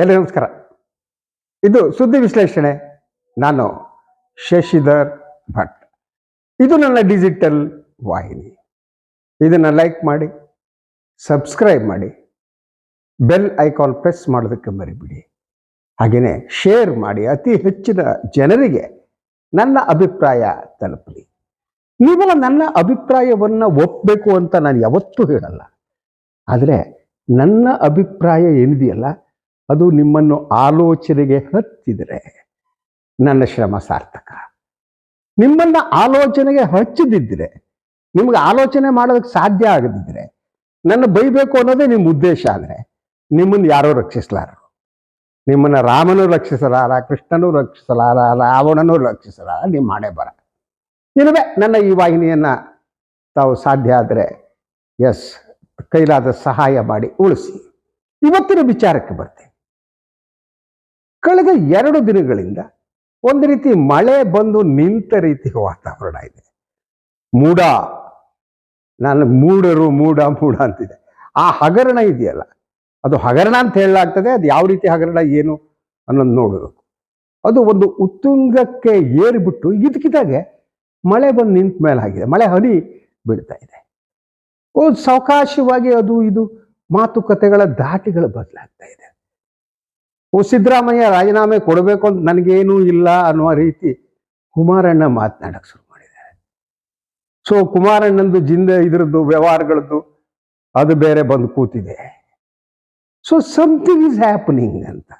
ಎಲ್ಲರಿಗೂ ನಮಸ್ಕಾರ. ಇದು ಸುದ್ದಿ ವಿಶ್ಲೇಷಣೆ. ನಾನು ಶಶಿಧರ್ ಭಟ್. ಇದು ನನ್ನ ಡಿಜಿಟಲ್ ವಾಹಿನಿ. ಇದನ್ನು ಲೈಕ್ ಮಾಡಿ ಸಬ್ಸ್ಕ್ರೈಬ್ ಮಾಡಿ ಬೆಲ್ ಐಕಾನ್ ಪ್ರೆಸ್ ಮಾಡೋದಕ್ಕೆ ಮರಿಬಿಡಿ. ಹಾಗೆಯೇ ಶೇರ್ ಮಾಡಿ, ಅತಿ ಹೆಚ್ಚಿನ ಜನರಿಗೆ ನನ್ನ ಅಭಿಪ್ರಾಯ ತಲುಪಲಿ. ನೀವೆಲ್ಲ ನನ್ನ ಅಭಿಪ್ರಾಯವನ್ನು ಒಪ್ಪಬೇಕು ಅಂತ ನಾನು ಯಾವತ್ತೂ ಹೇಳಲ್ಲ. ಆದರೆ ನನ್ನ ಅಭಿಪ್ರಾಯ ಏನಿದೆಯಲ್ಲ ಅದು ನಿಮ್ಮನ್ನು ಆಲೋಚನೆಗೆ ಹತ್ತಿದರೆ ನನ್ನ ಶ್ರಮ ಸಾರ್ಥಕ. ನಿಮ್ಮನ್ನ ಆಲೋಚನೆಗೆ ಹಚ್ಚದಿದ್ದರೆ ನಿಮ್ಗೆ ಆಲೋಚನೆ ಮಾಡೋದಕ್ಕೆ ಸಾಧ್ಯ ಆಗದಿದ್ದರೆ ನನ್ನ ಬೈಬೇಕು ಅನ್ನೋದೇ ನಿಮ್ಮ ಉದ್ದೇಶ ಅಂದರೆ ನಿಮ್ಮನ್ನು ಯಾರೋ ರಕ್ಷಿಸಲಾರರು. ನಿಮ್ಮನ್ನ ರಾಮನೂ ರಕ್ಷಿಸಲಾರ, ಕೃಷ್ಣನೂ ರಕ್ಷಿಸಲಾರ, ರಾವಣನೂ ರಕ್ಷಿಸಲಾರ, ನಿಮ್ಮ ಹಣೆ ಬರ. ಇಲ್ಲವೇ, ನನ್ನ ಈ ವಾಹಿನಿಯನ್ನು ತಾವು ಸಾಧ್ಯ ಆದರೆ, ಎಸ್, ಕೈಲಾದ ಸಹಾಯ ಮಾಡಿ ಉಳಿಸಿ. ಇವತ್ತಿನ ವಿಚಾರಕ್ಕೆ ಬರ್ತೀನಿ. ಕಳೆದ ಎರಡು ದಿನಗಳಿಂದ ಒಂದು ರೀತಿ ಮಳೆ ಬಂದು ನಿಂತ ರೀತಿ ವಾತಾವರಣ ಇದೆ. ಮೂಡ, ನಾನು ಮೂಡರು ಮೂಡ ಮೂಡ ಅಂತಿದೆ. ಆ ಹಗರಣ ಇದೆಯಲ್ಲ, ಅದು ಹಗರಣ ಅಂತ ಹೇಳಲಾಗ್ತದೆ, ಅದು ಯಾವ ರೀತಿ ಹಗರಣ, ಏನು ಅನ್ನೋದು ನೋಡಬೇಕು ಅದು ಒಂದು ಉತ್ತುಂಗಕ್ಕೆ ಏರಿಬಿಟ್ಟು ಇದಕ್ಕಿದ್ದಾಗೆ ಮಳೆ ಬಂದು ನಿಂತ ಮೇಲೆ ಆಗಿದೆ. ಮಳೆ ಹನಿ ಬೀಳ್ತಾ ಇದೆ. ಓ, ಸಾವಕಾಶವಾಗಿ ಅದು, ಇದು ಮಾತುಕತೆಗಳ ದಾಟಿಗಳು ಬದಲಾಗ್ತಾ ಇದೆ. ಸಿದ್ದರಾಮಯ್ಯ ರಾಜೀನಾಮೆ ಕೊಡಬೇಕು ಅಂತ ನನಗೇನೂ ಇಲ್ಲ ಅನ್ನುವ ರೀತಿ ಕುಮಾರಣ್ಣ ಮಾತನಾಡಕ್ಕೆ ಶುರು ಮಾಡಿದ್ದಾರೆ. ಸೊ ಕುಮಾರಣ್ಣಂದು ಜಿಂದ ಇದ್ರದ್ದು, ವ್ಯವಹಾರಗಳದ್ದು, ಅದು ಬೇರೆ ಬಂದು ಕೂತಿದೆ. ಸೊ ಸಮಥಿಂಗ್ ಈಸ್ ಹ್ಯಾಪನಿಂಗ್ ಅಂತ.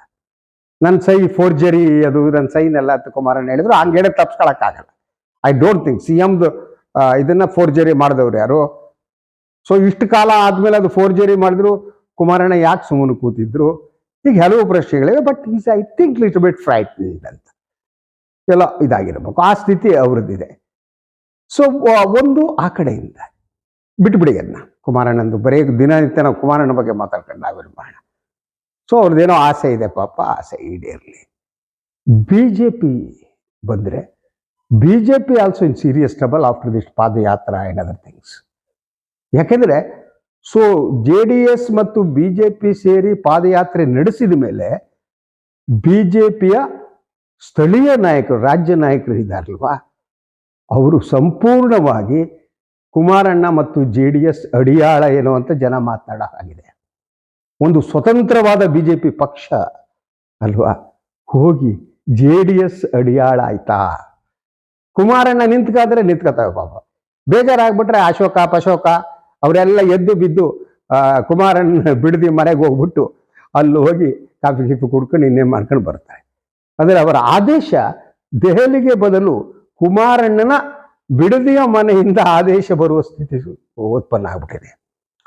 ನನ್ನ ಸೈ ಫೋರ್ಜರಿ ಅದು ನನ್ನ ಸೈನ್ ಎಲ್ಲ ಅಂತ ಕುಮಾರಣ್ಣ ಹೇಳಿದ್ರು. ಹಂಗೆ ಹೇಳಿ ತಪ್ಸ್ಕೊಳಕ್ಕಾಗಲ್ಲ. ಐ ಡೋಂಟ್ ಥಿಂಕ್ ಸಿ ಎಮ್ದು ಇದನ್ನ ಫೋರ್ಜರಿ ಮಾಡಿದವ್ರು ಯಾರು? ಸೊ ಇಷ್ಟು ಕಾಲ ಆದ್ಮೇಲೆ ಅದು ಫೋರ್ಜರಿ ಮಾಡಿದ್ರು, ಕುಮಾರಣ್ಣ ಯಾಕೆ ಸುಮ್ಮನೆ ಕೂತಿದ್ರು? ಈಗ ಹಲವು ಪ್ರಶ್ನೆಗಳಿವೆ but is I think little bit frightening ಅಂತ. ಎಲ್ಲ ಇದಾಗಿರಬೇಕು. ಆ ಸ್ಥಿತಿ ಅವ್ರದ್ದಿದೆ. ಸೊ ಒಂದು ಆ ಕಡೆಯಿಂದ ಬಿಟ್ಬಿಡಿ ಅದನ್ನ ಕುಮಾರಣ್ಣಂದು ಬರೀ ದಿನನಿತ್ಯ ನಾವು ಕುಮಾರಣ್ಣ ಬಗ್ಗೆ ಮಾತಾಡ್ಕೊಂಡು ನಾವು ಮಾಡೋಣ. ಸೊ ಅವ್ರದ್ದೇನೋ ಆಸೆ ಇದೆ ಪಾಪ, ಆಸೆ ಈಡೇರಲಿ. ಬಿ ಜೆ ಪಿ ಬಂದರೆ B J P also in serious trouble after this padayatra and other things ಯಾಕೆಂದರೆ ಸೊ ಜೆ ಡಿ ಎಸ್ ಮತ್ತು ಬಿ ಜೆ ಪಿ ಸೇರಿ ಪಾದಯಾತ್ರೆ ನಡೆಸಿದ ಮೇಲೆ ಬಿ ಜೆ ಸ್ಥಳೀಯ ನಾಯಕರು, ರಾಜ್ಯ ನಾಯಕರು ಇದ್ದಾರಲ್ವಾ? ಅವರು ಸಂಪೂರ್ಣವಾಗಿ ಕುಮಾರಣ್ಣ ಮತ್ತು ಜೆ ಡಿ ಎಸ್ ಅಡಿಯಾಳ ಏನು ಅಂತ ಜನ ಮಾತನಾಡೋ ಹಾಗಿದೆ. ಒಂದು ಸ್ವತಂತ್ರವಾದ ಬಿ ಜೆ ಪಿ ಪಕ್ಷ ಅಲ್ವಾ? ಹೋಗಿ ಜೆ ಡಿ ಎಸ್ ಅಡಿಯಾಳ ಆಯ್ತಾ? ಕುಮಾರಣ್ಣ ನಿಂತ್ಕಾದ್ರೆ ನಿಂತ್ಕೋತಾವೆ ಪಾಪ. ಬೇಜಾರಾಗ್ಬಿಟ್ರೆ ಅಶೋಕ, ಪಶೋಕ ಅವರೆಲ್ಲ ಎದ್ದು ಬಿದ್ದು ಕುಮಾರನ್ ಬಿಡದಿ ಮನೆಗೆ ಹೋಗ್ಬಿಟ್ಟು ಅಲ್ಲಿ ಹೋಗಿ ಕಾಫಿ ಗಿಫಿ ಕುಡ್ಕೊಂಡು ಇನ್ನೇನು ಮಾಡ್ಕೊಂಡು ಬರ್ತಾರೆ. ಅಂದರೆ ಅವರ ಆದೇಶ ದೆಹಲಿಗೆ ಬದಲು ಕುಮಾರಣ್ಣನ ಬಿಡದಿಯ ಮನೆಯಿಂದ ಆದೇಶ ಬರುವ ಸ್ಥಿತಿ ಉತ್ಪನ್ನ ಆಗ್ಬಿಟ್ಟಿದೆ.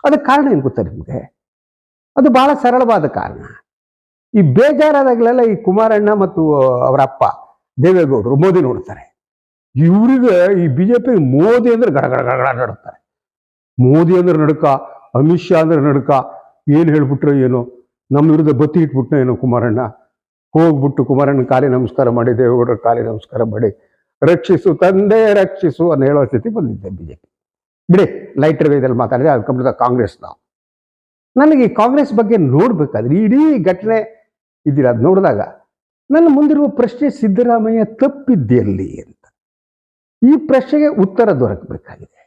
ಅದಕ್ಕೆ ಕಾರಣ ಏನು ಗೊತ್ತಾ ನಿಮಗೆ? ಅದು ಬಹಳ ಸರಳವಾದ ಕಾರಣ. ಈ ಬೇಜಾರಾದಾಗಲೆಲ್ಲ ಈ ಕುಮಾರಣ್ಣ ಮತ್ತು ಅವರ ಅಪ್ಪ ದೇವೇಗೌಡರು ಮೋದಿ ನೋಡ್ತಾರೆ. ಇವ್ರಿಗೆ ಈ ಬಿ ಜೆ ಪಿ ಮೋದಿ ಅಂದ್ರೆ ಗಡಗಡ ಗಡಗಡ ನೋಡ್ತಾರೆ ಮೋದಿ ಅಂದ್ರೆ ನಡುಕ, ಅಮಿತ್ ಶಾ ಅಂದ್ರೆ ನಡುಕ, ಏನು ಹೇಳ್ಬಿಟ್ರು ಏನೋ ನಮ್ಮ ವಿರುದ್ಧ ಬತ್ತಿ ಇಟ್ಬಿಟ್ನೋ ಏನೋ ಕುಮಾರಣ್ಣ. ಹೋಗ್ಬಿಟ್ಟು ಕುಮಾರಣ್ಣ ಕಾಲಿ ನಮಸ್ಕಾರ ಮಾಡಿ, ದೇವೇಗೌಡರ ಕಾಲಿ ನಮಸ್ಕಾರ ಮಾಡಿ. ರಕ್ಷಿಸು ತಂದೆ, ರಕ್ಷಿಸು ಅಂತ ಹೇಳೋ ಸ್ಥಿತಿ ಬಂದಿದ್ದೆ ಬಿ ಜೆ ಪಿ ಬಿಡಿ ಲೈಟರ್ ವೇದಲ್ಲಿ ಮಾತಾಡಿದೆ ಅದು ಕಂಪ್ಲೀಟ್ ಕಾಂಗ್ರೆಸ್ ನಾವು. ನನಗೆ ಈ ಕಾಂಗ್ರೆಸ್ ಬಗ್ಗೆ ನೋಡ್ಬೇಕಾದ್ರೆ ಇಡೀ ಘಟನೆ ಇದ್ದೀರ ಅದು ನೋಡಿದಾಗ? ನನ್ನ ಮುಂದಿರುವ ಪ್ರಶ್ನೆ ಸಿದ್ದರಾಮಯ್ಯ ತಪ್ಪಿದ್ದೆಲ್ಲಿ ಅಂತ. ಈ ಪ್ರಶ್ನೆಗೆ ಉತ್ತರ ದೊರಕಬೇಕಾಗಿದೆ.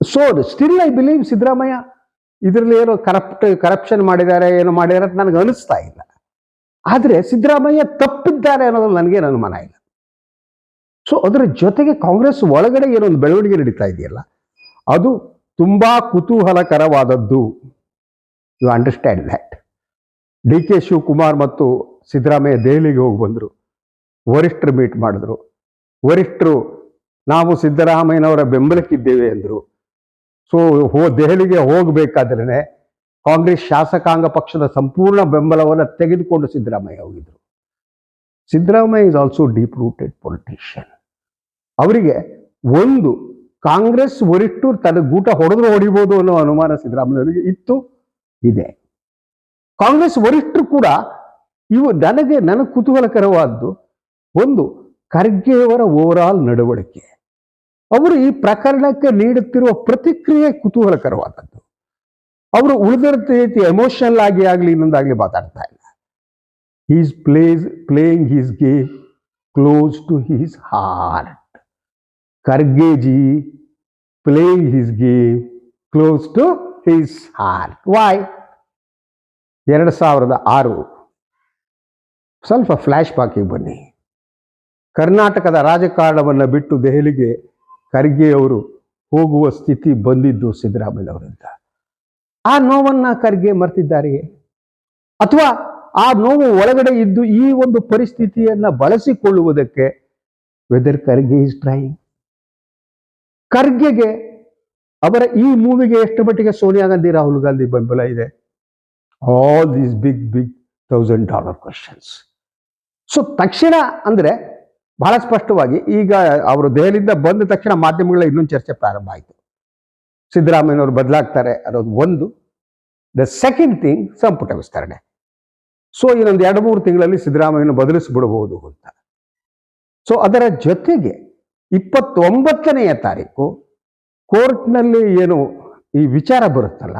So still I believe Siddaramaiah ಇದರಲ್ಲಿ ಏನೋ ಕರಪ್ಟ್ ಕರಪ್ಷನ್ ಮಾಡಿದ್ದಾರೆ, ಏನೋ ಮಾಡಿದ್ದಾರೆ ಅಂತ ನನಗೆ ಅನಿಸ್ತಾ ಇಲ್ಲ. ಆದರೆ ಸಿದ್ದರಾಮಯ್ಯ ತಪ್ಪಿದ್ದಾರೆ ಅನ್ನೋದು ನನ್ನ ಅನುಮಾನ ಇಲ್ಲ. ಸೊ ಅದರ ಜೊತೆಗೆ ಕಾಂಗ್ರೆಸ್ ಒಳಗಡೆ ಏನೊಂದು ಬೆಳವಣಿಗೆ ನಡೀತಾ ಇದೆಯಲ್ಲ, ಅದು ತುಂಬ ಕುತೂಹಲಕರವಾದದ್ದು. You understand that D K Shivakumar ಮತ್ತು ಸಿದ್ದರಾಮಯ್ಯ ದೆಹಲಿಗೆ ಹೋಗಿ ಬಂದರು ವರಿಷ್ಠರು ಮೀಟ್ ಮಾಡಿದ್ರು. ವರಿಷ್ಠರು ನಾವು ಸಿದ್ದರಾಮಯ್ಯನವರ ಬೆಂಬಲಕ್ಕಿದ್ದೇವೆ ಅಂದರು. ಸೊ ಹೋ, ದೆಹಲಿಗೆ ಹೋಗಬೇಕಾದ್ರೆ ಕಾಂಗ್ರೆಸ್ ಶಾಸಕಾಂಗ ಪಕ್ಷದ ಸಂಪೂರ್ಣ ಬೆಂಬಲವನ್ನು ತೆಗೆದುಕೊಂಡು ಸಿದ್ದರಾಮಯ್ಯ ಹೋಗಿದ್ರು. Siddaramaiah is also deep rooted politician ಅವರಿಗೆ ಒಂದು, ಕಾಂಗ್ರೆಸ್ ಒರಿಟ್ಟು ತನ್ನ ಗೂಟ ಹೊಡೆದ್ರು ಹೊಡಿಬೋದು ಅನ್ನೋ ಅನುಮಾನ ಸಿದ್ದರಾಮಯ್ಯವರಿಗೆ ಇತ್ತು, ಇದೆ. ಕಾಂಗ್ರೆಸ್ ವರಿಷ್ಠರು ಕೂಡ ಇವು ನನಗೆ ನನಗೆ ಕುತೂಹಲಕರವಾದ್ದು ಒಂದು ಖರ್ಗೆಯವರ ಓವರಾಲ್ ನಡವಳಿಕೆ. ಅವರು ಈ ಪ್ರಕರಣಕ್ಕೆ ನೀಡುತ್ತಿರುವ ಪ್ರತಿಕ್ರಿಯೆ ಕುತೂಹಲಕರವಾದದ್ದು. ಅವರು ಉಳಿದ ರೀತಿ ಎಮೋಷನಲ್ ಆಗಿ ಆಗಲಿ ಇನ್ನೊಂದಾಗಲಿ ಮಾತಾಡ್ತಾ ಇಲ್ಲ. Is place playing he's game close to his heart Kharge ji playing he's game close to his heart Y ಎರಡು ಸಾವಿರದ ಆರು. ಸ್ವಲ್ಪ ಫ್ಲ್ಯಾಶ್ ಬ್ಯಾಕಿಗೆ ಬನ್ನಿ. ಕರ್ನಾಟಕದ ರಾಜಕಾರಣವನ್ನು ಬಿಟ್ಟು ದೆಹಲಿಗೆ ಖರ್ಗೆ ಅವರು ಹೋಗುವ ಸ್ಥಿತಿ ಬಂದಿದ್ದು ಸಿದ್ದರಾಮಯ್ಯವರಿಂದ ಆ ನೋವನ್ನ ಖರ್ಗೆ ಮರ್ತಿದ್ದಾರೆಯೇ ಅಥವಾ ಆ ನೋವು ಒಳಗಡೆ ಇದ್ದು ಈ ಒಂದು ಪರಿಸ್ಥಿತಿಯನ್ನ ಬಳಸಿಕೊಳ್ಳುವುದಕ್ಕೆ ವೆದರ್ ಖರ್ಗೆ ಇಸ್ ಟ್ರೈಂಗ್ ಖರ್ಗೆಗೆ ಅವರ ಈ ಮೂವಿಗೆ ಎಷ್ಟು ಮಟ್ಟಿಗೆ ಸೋನಿಯಾ ಗಾಂಧಿ, ರಾಹುಲ್ ಗಾಂಧಿ ಬೆಂಬಲ ಇದೆ? All these big big thousand dollar questions so ತಕ್ಷಣ ಅಂದ್ರೆ ಬಹಳ ಸ್ಪಷ್ಟವಾಗಿ ಈಗ ಅವರು ದೆಹಲಿಯಿಂದ ಬಂದ ತಕ್ಷಣ ಮಾಧ್ಯಮಗಳ ಇನ್ನೊಂದು ಚರ್ಚೆ ಪ್ರಾರಂಭ ಆಯಿತು. ಸಿದ್ದರಾಮಯ್ಯನವರು ಬದಲಾಗ್ತಾರೆ ಅನ್ನೋದು ಒಂದು. ದ ಸೆಕೆಂಡ್ ಥಿಂಗ್ ಸಂಪುಟ ವಿಸ್ತರಣೆ. ಸೊ ಇನ್ನೊಂದು ಎರಡು ಮೂರು ತಿಂಗಳಲ್ಲಿ ಸಿದ್ದರಾಮಯ್ಯನ ಬದಲಿಸಿಬಿಡಬಹುದು ಅಂತ. ಸೊ ಅದರ ಜೊತೆಗೆ ಇಪ್ಪತ್ತೊಂಬತ್ತನೆಯ ತಾರೀಕು ಕೋರ್ಟ್ನಲ್ಲಿ ಏನು ಈ ವಿಚಾರ ಬರುತ್ತಲ್ಲ,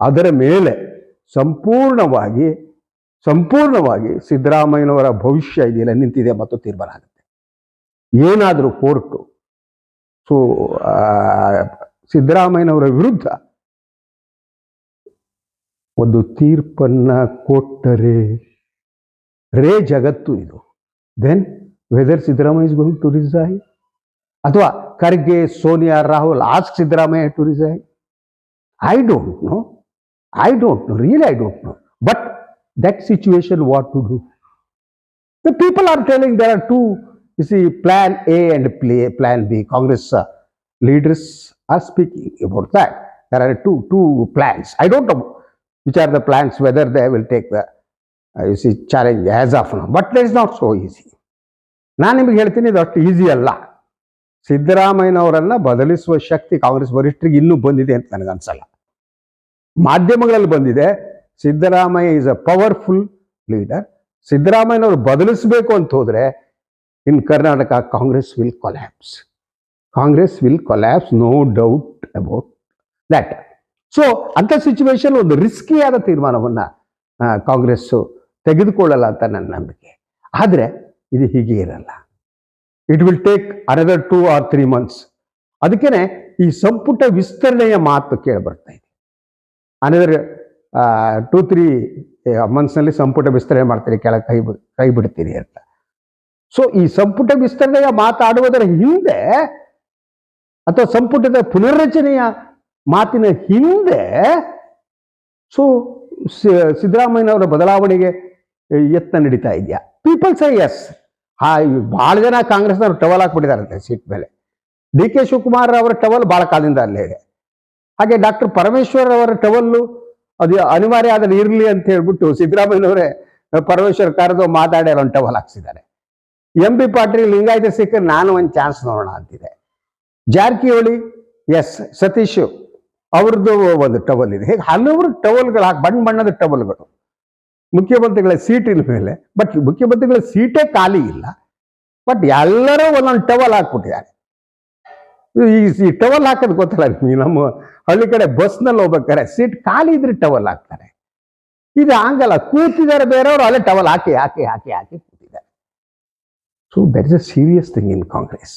ಅದರ ಮೇಲೆ ಸಂಪೂರ್ಣವಾಗಿ ಸಂಪೂರ್ಣವಾಗಿ ಸಿದ್ದರಾಮಯ್ಯನವರ ಭವಿಷ್ಯ ಇದೆಯಲ್ಲ ನಿಂತಿದೆ ಮತ್ತು ತೀರ್ಮಾನ ಏನಾದರೂ ಕೋರ್ಟು. ಸೊ ಸಿದ್ದರಾಮಯ್ಯನವರ ವಿರುದ್ಧ ಒಂದು ತೀರ್ಪನ್ನ ಕೊಟ್ಟರೆ ರೇ ಜಗತ್ತು ಇದು. Then whether Siddaramaiah is going to resign ಅಥವಾ Kharge, Sonia, Rahul ask Siddaramaiah to resign I don't know I don't know really I don't know but that situation what to do? The people are telling there are two you see plan a and plan b congress uh, leaders are speaking about that there are two two plans i don't know which are the plans whether they will take the uh, you see challenge as of now but that is not so easy ನಾನು ನಿಮಗೆ ಹೇಳ್ತೀನಿ ಇದು ಅಷ್ಟು easy ಅಲ್ಲ ಸಿದ್ದರಾಮಯ್ಯನವರನ್ನ ಬದಲಿಸುವ ಶಕ್ತಿ ಕಾಂಗ್ರೆಸ್ ವರಿಷ್ಠರಿಗೆ ಇನ್ನೂ ಬಂದಿದೆ ಅಂತ ನನಗೆ ಅನ್ಸಲ್ಲ ಮಾಧ್ಯಮಗಳಲ್ಲಿ ಬಂದಿದೆ Siddaramaiah is a powerful leader ಸಿದ್ದರಾಮಯ್ಯನವರು ಬದಲಿಸಬೇಕು ಅಂತ ಹೋದ್ರೆ in Karnataka Congress will collapse Congress will collapse no doubt about that. So ಅಂಥ ಸಿಚುವೇಶನ್ ಒಂದು ರಿಸ್ಕಿಯಾದ ತೀರ್ಮಾನವನ್ನ ಕಾಂಗ್ರೆಸ್ಸು ತೆಗೆದುಕೊಳ್ಳಲ್ಲ ಅಂತ ನನ್ನ ನಂಬಿಕೆ. ಆದರೆ, ಇದು ಹೀಗೆ ಇರಲ್ಲ. It will take another two or three months ಅದಕ್ಕೇನೆ ಈ ಸಂಪುಟ ವಿಸ್ತರಣೆಯ ಮಾತು ಕೇಳಿ ಬರ್ತಾ ಇದೆ. ಅನದರ್ ಟೂ ತ್ರೀ ಮಂತ್ಸ್ನಲ್ಲಿ ಸಂಪುಟ ವಿಸ್ತರಣೆ ಮಾಡ್ತೀರಿ, ಕೆಳಗೆ ಕೈ ಕೈ ಬಿಡ್ತೀರಿ ಅಂತ. ಸೊ ಈ ಸಂಪುಟ ವಿಸ್ತರಣೆಯ ಮಾತಾಡುವುದರ ಹಿಂದೆ ಅಥವಾ ಸಂಪುಟದ ಪುನರ್ರಚನೆಯ ಮಾತಿನ ಹಿಂದೆ ಸೊ, ಸಿದ್ದರಾಮಯ್ಯನವರ ಬದಲಾವಣೆಗೆ ಯತ್ನ ನಡೀತಾ ಇದೆಯಾ? ಪೀಪಲ್ಸ್ ಐ ಎಸ್ ಹಾ ಭಾಳ ಜನ ಕಾಂಗ್ರೆಸ್ನವ್ರು ಟವಲ್ ಹಾಕ್ಬಿಟ್ಟಿದಾರಂತೆ ಸೀಟ್ ಮೇಲೆ. ಡಿ ಕೆ ಶಿವಕುಮಾರ್ ಅವರ ಟವಲ್ ಭಾಳ ಕಾಲದಿಂದ ಅಲ್ಲೇ ಇದೆ. ಹಾಗೆ ಡಾಕ್ಟರ್ ಪರಮೇಶ್ವರ್ ಅವರ ಟವಲ್ಲು ಅದು ಅನಿವಾರ್ಯ ಆದರೆ ಇರಲಿ ಅಂತ ಹೇಳ್ಬಿಟ್ಟು ಸಿದ್ದರಾಮಯ್ಯನವರೇ, ಪರಮೇಶ್ವರ್ ಕರೆದು ಮಾತಾಡಿ ಒಂದು ಟವಲ್ ಹಾಕ್ಸಿದ್ದಾರೆ. ಎಂ ಬಿ ಪಾಟೀಲ್ ಲಿಂಗಾಯತ ಸಿಕ್ಕರೆ ನಾನು ಒಂದು ಚಾನ್ಸ್ ನೋಡೋಣ ಅಂತಿದೆ. ಜಾರಕಿಹೊಳಿ, ಎಸ್, ಸತೀಶು ಅವ್ರದ್ದು ಒಂದು ಟವಲ್ ಇದೆ. ಹೇಗೆ ಹಲವರು ಟವಲ್ಗಳು ಹಾಕಿ ಬಣ್ಣ ಬಣ್ಣದ ಟವಲ್ಗಳು. ಮುಖ್ಯಮಂತ್ರಿಗಳ ಸೀಟಿನ ಮೇಲೆ ಬಟ್ ಮುಖ್ಯಮಂತ್ರಿಗಳ ಸೀಟೇ ಖಾಲಿ ಇಲ್ಲ. ಬಟ್ ಎಲ್ಲರೂ ಒಂದೊಂದು ಟವಲ್ ಹಾಕ್ಬಿಟ್ಟಿದ್ದಾರೆ. ಈ ಟವಲ್ ಹಾಕೋದು ಗೊತ್ತಲ್ಲ ನೀವು ನಮ್ಮ ಹಳ್ಳಿ ಕಡೆ ಬಸ್ನಲ್ಲಿ ಹೋಗ್ಬೇಕಾರೆ ಸೀಟ್ ಖಾಲಿ ಇದ್ರೆ ಟವಲ್ ಹಾಕ್ತಾರೆ. ಇದು ಹಂಗಲ್ಲ, ಕೂತಿದ್ದಾರೆ ಬೇರೆಯವರು, ಅಲ್ಲೇ ಟವಲ್ ಹಾಕಿ ಹಾಕಿ ಹಾಕಿ ಹಾಕಿ. So that is a serious thing in Congress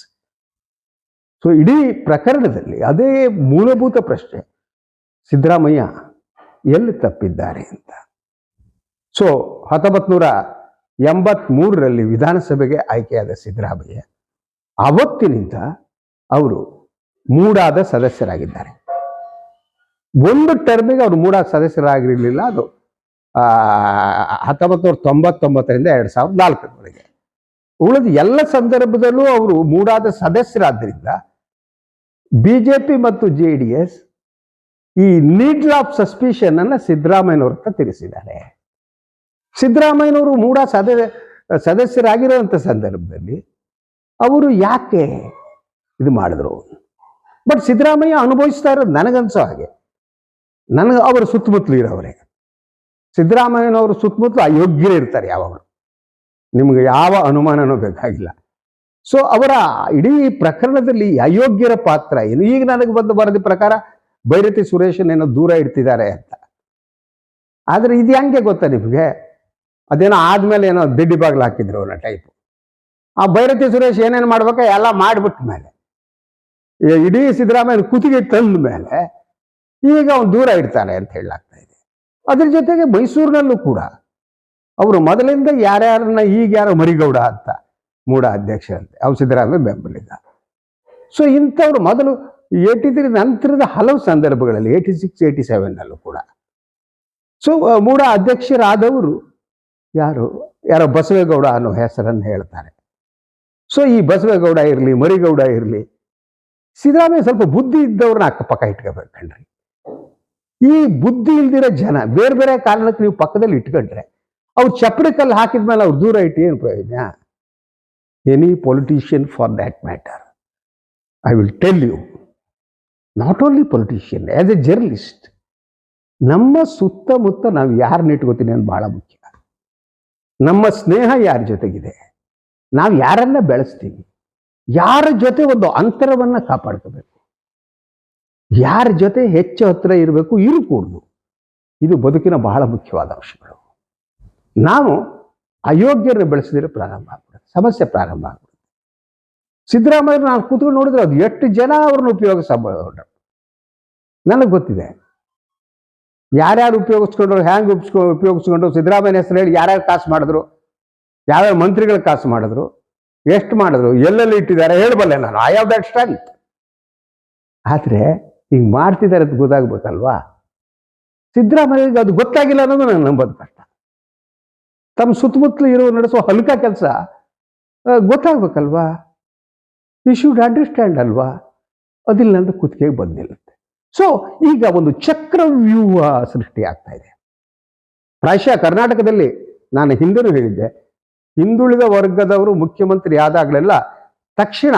so ಇಡೀ ಪ್ರಕರಣದಲ್ಲಿ ಅದೇ ಮೂಲಭೂತ ಪ್ರಶ್ನೆ, ಸಿದ್ದರಾಮಯ್ಯ ಎಲ್ಲಿ ತಪ್ಪಿದ್ದಾರೆ ಅಂತ. ಸೊ ಹತ್ತೊಂಬತ್ತು ನೂರ ಎಂಬತ್ಮೂರರಲ್ಲಿ ವಿಧಾನಸಭೆಗೆ ಆಯ್ಕೆಯಾದ ಸಿದ್ದರಾಮಯ್ಯ, ಅವತ್ತಿನಿಂದ ಅವರು ಮೂಡಾದ ಸದಸ್ಯರಾಗಿದ್ದಾರೆ. ಒಂದು ಟರ್ಮಿಗೆ ಅವರು ಮೂಡಾದ ಸದಸ್ಯರಾಗಿರಲಿಲ್ಲ, ಅದು ಹತ್ತೊಂಬತ್ತು ನೂರ ತೊಂಬತ್ತೊಂಬತ್ತರಿಂದ ಎರಡು ಸಾವಿರದ ನಾಲ್ಕರವರೆಗೆ. ಉಳಿದ ಎಲ್ಲ ಸಂದರ್ಭದಲ್ಲೂ ಅವರು ಮೂಡಾದ ಸದಸ್ಯರಾದ್ದರಿಂದ ಬಿಜೆಪಿ ಮತ್ತು ಜೆ ಡಿ ಎಸ್ ಈ ನೀಡ್ಲ್ ಆಫ್ ಸಸ್ಪಿಷನ್ ಅನ್ನ ಸಿದ್ದರಾಮಯ್ಯನವ್ರ ಹತ್ರ ತಿಳಿಸಿದ್ದಾರೆ ಸಿದ್ದರಾಮಯ್ಯನವರು ಮೂಡ ಸದ ಸದಸ್ಯರಾಗಿರುವಂಥ ಸಂದರ್ಭದಲ್ಲಿ ಅವರು ಯಾಕೆ ಇದು ಮಾಡಿದ್ರು? ಬಟ್ ಸಿದ್ದರಾಮಯ್ಯ ಅನುಭವಿಸ್ತಾ ಇರೋದು ನನಗನ್ಸೋ ಹಾಗೆ. ನನಗೆ, ಅವರ ಸುತ್ತಮುತ್ತಲು ಇರೋವರೆ. ಸಿದ್ದರಾಮಯ್ಯನವರು ಸುತ್ತಮುತ್ತಲು ಅಯೋಗ್ಯರೇ ಇರ್ತಾರೆ ಯಾವಾಗಲೂ. ನಿಮಗೆ ಯಾವ ಅನುಮಾನನೂ ಬೇಕಾಗಿಲ್ಲ. ಸೊ ಅವರ ಇಡೀ ಪ್ರಕರಣದಲ್ಲಿ ಅಯೋಗ್ಯರ ಪಾತ್ರ ಏನು? ಈಗ ನನಗೆ ಬಂದ ವರದಿ ಪ್ರಕಾರ ಭೈರತಿ ಸುರೇಶನ್ ಏನೋ ದೂರ ಇಡ್ತಿದ್ದಾರೆ ಅಂತ. ಆದರೆ ಇದು ಹೆಂಗೆ ಗೊತ್ತಾ ನಿಮಗೆ? ಅದೇನೋ ಆದ್ಮೇಲೆ ಏನೋ ದಿಡ್ಡಿ ಬಾಗ್ಲು ಹಾಕಿದ್ರು ಅವನ ಟೈಪ್ ಆ ಭೈರತಿ ಸುರೇಶ್ ಏನೇನು ಮಾಡ್ಬೇಕು ಎಲ್ಲ ಮಾಡ್ಬಿಟ್ಟ ಮೇಲೆ. ಇಡೀ ಸಿದ್ದರಾಮಯ್ಯ ಕುತ್ತಿಗೆ ತಂದ ಮೇಲೆ ಈಗ ಅವನು ದೂರ ಇಡ್ತಾನೆ ಅಂತ ಹೇಳಲಾಗ್ತಾ ಇದೆ. ಅದ್ರ ಜೊತೆಗೆ ಮೈಸೂರಿನಲ್ಲೂ ಕೂಡ ಅವರು ಮೊದಲಿಂದ ಯಾರ್ಯಾರನ್ನ ಈಗ ಯಾರು ಮರಿಗೌಡ ಅಂತ ಮೂಡ ಅಧ್ಯಕ್ಷ ಅಂತ ಅವ್ರು ಸಿದ್ದರಾಮಯ್ಯ ಬೆಂಬಲಿಗ. ಸೊ ಇಂಥವ್ರು ಮೊದಲು ಏಯ್ಟಿ ತ್ರೀ ನಂತರದ ಹಲವು ಸಂದರ್ಭಗಳಲ್ಲಿ ಏಯ್ಟಿ ಸಿಕ್ಸ್ ಏಯ್ಟಿ ಸೆವೆನ್ನಲ್ಲೂ ಕೂಡ ಸೊ ಮೂಡ ಅಧ್ಯಕ್ಷರಾದವರು ಯಾರು? ಯಾರೋ ಬಸವೇಗೌಡ ಅನ್ನೋ ಹೆಸರನ್ನು ಹೇಳ್ತಾರೆ. ಸೊ ಈ ಬಸವೇಗೌಡ ಇರಲಿ, ಮರಿಗೌಡ ಇರಲಿ ಸಿದ್ದರಾಮಯ್ಯ ಸ್ವಲ್ಪ ಬುದ್ಧಿ ಇದ್ದವ್ರನ್ನ ಅಕ್ಕಪಕ್ಕ ಇಟ್ಕೋಬೇಕು ಕಣ್ರಿ ಈ ಬುದ್ಧಿ ಇಲ್ದಿರೋ ಜನ, ಬೇರೆ ಬೇರೆ ಕಾರಣಕ್ಕೆ ನೀವು ಪಕ್ಕದಲ್ಲಿ ಇಟ್ಕೊಂಡ್ರೆ ಅವ್ರು ಚಪ್ಪಡಿ ಕಲ್ಲು ಹಾಕಿದ್ಮೇಲೆ ಅವ್ರು ದೂರ ಇಟ್ಟು ಏನು ಪ್ರಯೋಜನ? Any politician for that matter I will tell you not only politician as a journalist ನಮ್ಮ ಸುತ್ತಮುತ್ತ ನಾವು ಯಾರನ್ನ ಇಟ್ಕೋತೀನಿ ಅಂತ ಬಹಳ ಮುಖ್ಯ. ನಮ್ಮ ಸ್ನೇಹ ಯಾರ ಜೊತೆಗಿದೆ? ನಾವು ಯಾರನ್ನ ಬೆಳೆಸ್ತೀವಿ? ಯಾರ ಜೊತೆ ಒಂದು ಅಂತರವನ್ನ ಕಾಪಾಡ್ಕೋಬೇಕು? ಯಾರ ಜೊತೆ ಹೆಚ್ಚು ಹತ್ತಿರ ಇರಬೇಕು? ಇರಕೂಡ್ದು ಇದು ಬದುಕಿನ ಬಹಳ ಮುಖ್ಯವಾದ ಅಂಶಗಳು. ನಾವು ಅಯೋಗ್ಯರನ್ನು ಬೆಳೆಸಿದ್ರೆ ಪ್ರಾರಂಭ ಆಗ್ಬಿಡುತ್ತೆ, ಸಮಸ್ಯೆ ಪ್ರಾರಂಭ ಆಗ್ಬಿಡುತ್ತೆ. ಸಿದ್ದರಾಮಯ್ಯ ನಾನು ಕೂತ್ಕೊಂಡು ನೋಡಿದ್ರೆ ಅದು ಎಷ್ಟು ಜನ ಅವ್ರನ್ನ ಉಪಯೋಗಿಸಬಹುದು ನನಗೆ ಗೊತ್ತಿದೆ. ಯಾರ್ಯಾರು ಉಪಯೋಗಿಸ್ಕೊಂಡ್ರು, ಹ್ಯಾಂಗ್ ಉಪ್ಸ್ಕೊ ಉಪಯೋಗಿಸ್ಕೊಂಡು ಸಿದ್ದರಾಮಯ್ಯ ಹೆಸರು ಹೇಳಿ ಯಾರ್ಯಾರು ಕಾಸು ಮಾಡಿದ್ರು ಯಾವ್ಯಾವ ಮಂತ್ರಿಗಳು ಕಾಸು ಮಾಡಿದ್ರು, ಎಷ್ಟು ಮಾಡಿದ್ರು, ಎಲ್ಲೆಲ್ಲಿ ಇಟ್ಟಿದ್ದಾರೆ ಹೇಳಬಲ್ಲೆ ನಾನು ಐ ಹ್ಯಾವ್ ದಟ್ ಸ್ಟ್ರೆಂತ್ ಆದರೆ ಈಗ ಮಾಡ್ತಿದ್ದಾರೆ ಅಂತ ಗೊತ್ತಾಗ್ಬೇಕಲ್ವಾ? ಸಿದ್ದರಾಮಯ್ಯಗೆ ಅದು ಗೊತ್ತಾಗಿಲ್ಲ ಅನ್ನೋದು ನಾನು ನಂಬೋದು ಕಷ್ಟ. ತಮ್ಮ ಸುತ್ತಮುತ್ತಲು ಇರೋ ನಡೆಸೋ ಹಲ್ಕ ಕೆಲಸ ಗೊತ್ತಾಗ್ಬೇಕಲ್ವಾ? ಯು ಶುಡ್ ಅಂಡರ್ಸ್ಟ್ಯಾಂಡ್ ಅಲ್ವಾ? ಅದಿಲ್ಲ ಅಂತ ಕುತ್ತಿಗೆಗೆ ನಿಲ್ಲುತ್ತೆ ಸೊ ಈಗ ಒಂದು ಚಕ್ರವ್ಯೂಹ ಸೃಷ್ಟಿ ಆಗ್ತಾ ಇದೆ. ಪ್ರಾಯಶಃ ಕರ್ನಾಟಕದಲ್ಲಿ ನಾನು ಹಿಂದೆನೂ ಹೇಳಿದ್ದೆ, ಹಿಂದುಳಿದ ವರ್ಗದವರು ಮುಖ್ಯಮಂತ್ರಿ ಆದಾಗಲೆಲ್ಲ ತಕ್ಷಣ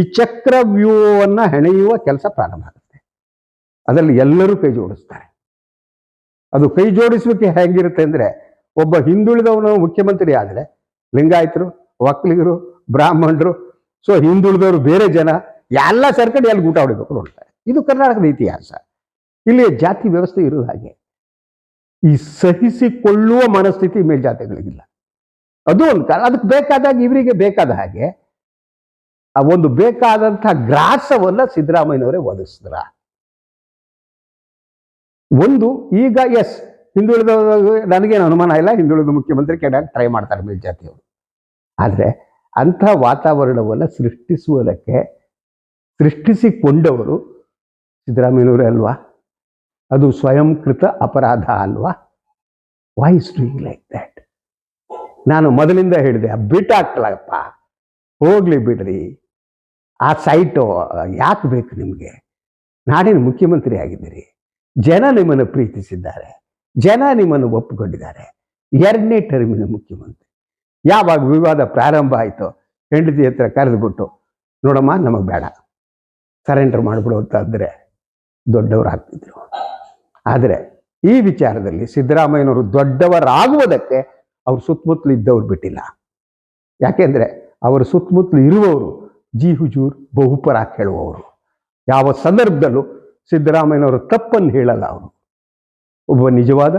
ಈ ಚಕ್ರವ್ಯೂಹವನ್ನ ಹೆಣೆಯುವ ಕೆಲಸ ಪ್ರಾರಂಭ ಆಗುತ್ತೆ. ಅದರಲ್ಲಿ ಎಲ್ಲರೂ ಕೈ ಜೋಡಿಸ್ತಾರೆ. ಅದು ಕೈ ಜೋಡಿಸುವಿಕೆ ಹೇಗಿರುತ್ತೆ ಅಂದ್ರೆ ಒಬ್ಬ ಹಿಂದುಳಿದವನು ಮುಖ್ಯಮಂತ್ರಿ ಆದರೆ ಲಿಂಗಾಯತರು ಒಕ್ಕಲಿಗರು ಬ್ರಾಹ್ಮಣರು ಸೊ ಹಿಂದುಳಿದವರು ಬೇರೆ ಜನ, ಎಲ್ಲ ಸೇರ್ಕೊಂಡು ಎಲ್ಲಿ ಊಟ ಹೊಡಿಬೇಕು ನೋಡ್ತಾರೆ ಇದು ಕರ್ನಾಟಕದ ಇತಿಹಾಸ. ಇಲ್ಲಿ ಜಾತಿ ವ್ಯವಸ್ಥೆ ಇರೋದು ಹಾಗೆ. ಈ ಸಹಿಸಿಕೊಳ್ಳುವ ಮನಸ್ಥಿತಿ ಮೇಲ್ಜಾತಿಗಳಿಗಿಲ್ಲ. ಅದು ಒಂದು ಕಾರಣ. ಅದಕ್ಕೆ ಬೇಕಾದಾಗ ಇವರಿಗೆ ಬೇಕಾದ ಹಾಗೆ, ಆ ಒಂದು ಬೇಕಾದಂತಹ ಗ್ರಾಸವನ್ನ ಸಿದ್ದರಾಮಯ್ಯನವರೇ ಒದಗಿಸಿದ್ರ. ಒಂದು, ಈಗ ಎಸ್ ಹಿಂದುಳಿದ ನನಗೇನು ಅನುಮಾನ ಇಲ್ಲ. ಹಿಂದುಳಿದ ಮುಖ್ಯಮಂತ್ರಿ ಕೆಡಕ್ಕೆ ಟ್ರೈ ಮಾಡ್ತಾರೆ ಮೇಲ್ಜಾತಿಯವರು. ಆದರೆ ಅಂಥ ವಾತಾವರಣವನ್ನು ಸೃಷ್ಟಿಸುವುದಕ್ಕೆ ಸೃಷ್ಟಿಸಿಕೊಂಡವರು ಸಿದ್ದರಾಮಯ್ಯನವರೇ ಅಲ್ವಾ? ಅದು ಸ್ವಯಂಕೃತ ಅಪರಾಧ ಅಲ್ವಾ? ವಾಯ್ಸ್ ಡೂಯಿಂಗ್ ಲೈಕ್ ದ್ಯಾಟ್ ನಾನು ಮೊದಲಿಂದ ಹೇಳಿದೆ ಬಿಟ್ಟಾಕ್ಲಪ್ಪ ಹೋಗ್ಲಿ ಬಿಡ್ರಿ. ಆ ಸೈಟು ಯಾಕೆ ಬೇಕು ನಿಮಗೆ? ನಾಡಿನ ಮುಖ್ಯಮಂತ್ರಿ ಆಗಿದ್ದೀರಿ? ಜನ ನಿಮ್ಮನ್ನು ಪ್ರೀತಿಸಿದ್ದಾರೆ. ಜನ ನಿಮ್ಮನ್ನು ಒಪ್ಪಿಕೊಂಡಿದ್ದಾರೆ. ಎರಡನೇ ಟರ್ಮಿನ ಮುಖ್ಯಮಂತ್ರಿ. ಯಾವಾಗ ವಿವಾದ ಪ್ರಾರಂಭ ಆಯಿತು, ಹೆಂಡತಿ ಹತ್ರ ಕರೆದುಬಿಟ್ಟು, ನೋಡಮ್ಮ, ನಮಗೆ ಬೇಡ. ಸರೆಂಡರ್ ಮಾಡಿಬಿಡು ಅಂತಂದರೆ ದೊಡ್ಡವರು ಆಗ್ತಿದ್ರು. ಆದರೆ ಈ ವಿಚಾರದಲ್ಲಿ ಸಿದ್ದರಾಮಯ್ಯನವರು ದೊಡ್ಡವರಾಗುವುದಕ್ಕೆ ಅವ್ರ ಸುತ್ತಮುತ್ತಲು ಇದ್ದವ್ರು ಬಿಟ್ಟಿಲ್ಲ. ಯಾಕೆಂದರೆ ಅವರ ಸುತ್ತಮುತ್ತಲು ಇರುವವರು ಜಿ ಹುಜೂರ್ ಬಹುಪರ ಹೇಳುವವರು ಯಾವ ಸಂದರ್ಭದಲ್ಲೂ ಸಿದ್ದರಾಮಯ್ಯನವರು ತಪ್ಪನ್ನು ಹೇಳಲ್ಲ ಅವರು. ಒಬ್ಬ ನಿಜವಾದ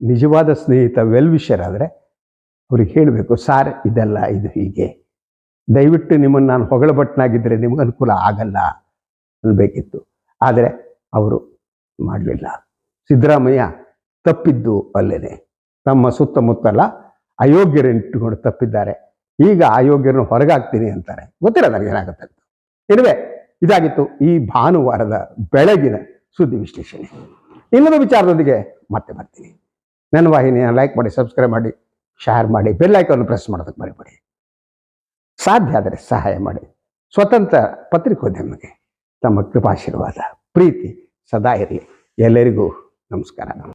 ನಿಜವಾದ ಸ್ನೇಹಿತ ವೆಲ್ವಿಷರ್ ಆದರೆ ಅವ್ರಿಗೆ ಹೇಳಬೇಕು, ಸಾರ್, ಇದೆಲ್ಲ, ಇದು ಹೀಗೆ. ದಯವಿಟ್ಟು ನಿಮ್ಮನ್ನು ನಾನು ಹೊಗಳಬಟ್ನಾಗಿದ್ದರೆ ನಿಮ್ಗೆ ಅನುಕೂಲ ಆಗಲ್ಲ ಅನ್ಬೇಕಿತ್ತು. ಆದರೆ ಅವರು ಮಾಡಲಿಲ್ಲ. ಸಿದ್ದರಾಮಯ್ಯ ತಪ್ಪಿದ್ದು ಅಲ್ಲೇ ತಮ್ಮ ಸುತ್ತಮುತ್ತಲ ಅಯೋಗ್ಯರನ್ನಿಟ್ಟುಕೊಂಡು ತಪ್ಪಿದ್ದಾರೆ. ಈಗ ಅಯೋಗ್ಯರನ್ನು ಹೊರಗಾಗ್ತೀನಿ ಅಂತಾರೆ. ಗೊತ್ತಿಲ್ಲ ನನಗೆ ಏನಾಗುತ್ತೆ ಅಂತ. ಇದಾಗಿತ್ತು ಈ ಭಾನುವಾರದ ಬೆಳಗಿನ ಸುದ್ದಿ ವಿಶ್ಲೇಷಣೆ. ಇನ್ನೊಂದು ವಿಚಾರದೊಂದಿಗೆ ಮತ್ತೆ ಬರ್ತೀನಿ. ನನ್ನ ವಾಹಿನಿಯ ಲೈಕ್ ಮಾಡಿ ಸಬ್ಸ್ಕ್ರೈಬ್ ಮಾಡಿ ಶೇರ್ ಮಾಡಿ ಬೆಲ್ ಐಕಾನ್ ಪ್ರೆಸ್ ಮಾಡೋದಕ್ಕೆ ಮರಿಬೇಡಿ. ಸಾಧ್ಯ ಆದರೆ ಸಹಾಯ ಮಾಡಿ. ಸ್ವತಂತ್ರ ಪತ್ರಿಕೋದ್ಯಮಕ್ಕೆ ತಮ್ಮ ಕೃಪಾಶೀರ್ವಾದ, ಪ್ರೀತಿ ಸದಾ ಇರಲಿ. ಎಲ್ಲರಿಗೂ ನಮಸ್ಕಾರ.